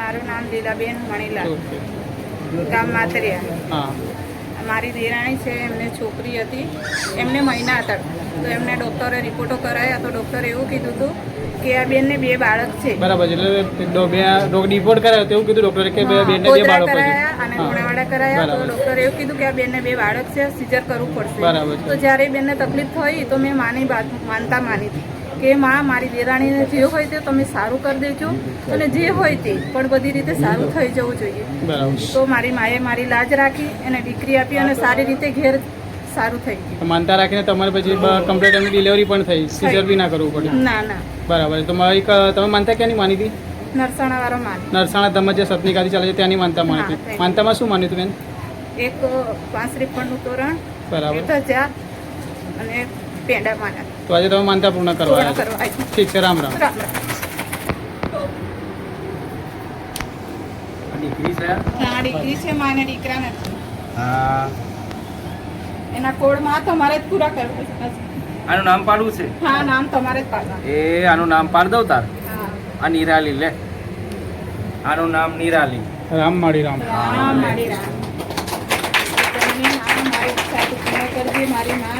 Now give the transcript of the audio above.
મારું નામ લીલાબેન મણીલાલ. ગામ માતરિયા મારી દેરાણી છે એમને છોકરી હતી. એમને મહિના હતા. તો એમને ડૉક્ટરે રિપોર્ટો કરાયા તો ડૉક્ટરે એવું કીધું હતું કે આ બેનને બે બાળક છે. બરાબર એટલે રિપોર્ટ કરાયો તેવું કીધું ડૉક્ટરે કે બેનને બે બાળક છે. કરાયા અને હા. કરાયા તો ડૉક્ટરે એવું કીધું કે આ બેનને બે બાળક છે સિઝર કરવું પડશે. બરાબર તો જ્યારે બેનને તકલીફ થઈ તો મેં માની વાત માનતા માની હતી. કે માં મારી દેરાણીને જે હોય તે તમે સારું કરી દેજો અને જે હોય તે પણ બધી રીતે સારું થઈ જવું જોઈએ. તો મારી માએ મારી લાજ રાખી એને દીકરી આપી અને સારી રીતે ઘેર સારું થઈ ગયું. માનતા રાખીને તમારે પછી કમ્પ્લીટ એમની ડિલિવરી પણ થઈ. સિઝર બી ના કરવું પડે. ના ના. બરાબર. છે. તો મારી એક તમે માનતા ક્યાંની માની હતી? નરસાણા વાળો માન નરસાણા તમે જે સતની ગાદી ચાલે છે ત્યાંની માનતા માની હતી. માનતામાં શું માન્યું હતું બેન? એક પાંચ રીફંડનું તોરણ બરાબર. હેઠળ અને પેંડા માના તો આજે તમે માનતા પૂર્ણ કરવા આવ્યા. ઠીક છે રામ રામ. રામ રામ. દીકરી છે? ના દીકરી છે માને દીકરા નથી હા. એના કોડમાં તમારે જ પૂરા કરવા છે. આનું નામ પાડવું છે? હા નામ તમારે જ પાડવાનું. એ આનું નામ પાડ દઉં તાર? આ નિરાલી લે. આનું નામ નિરાલી. રામ માળી રામ. રામ. મારી રામ મારી ઈચ્છા પૂર્ણ કરજે મારી માં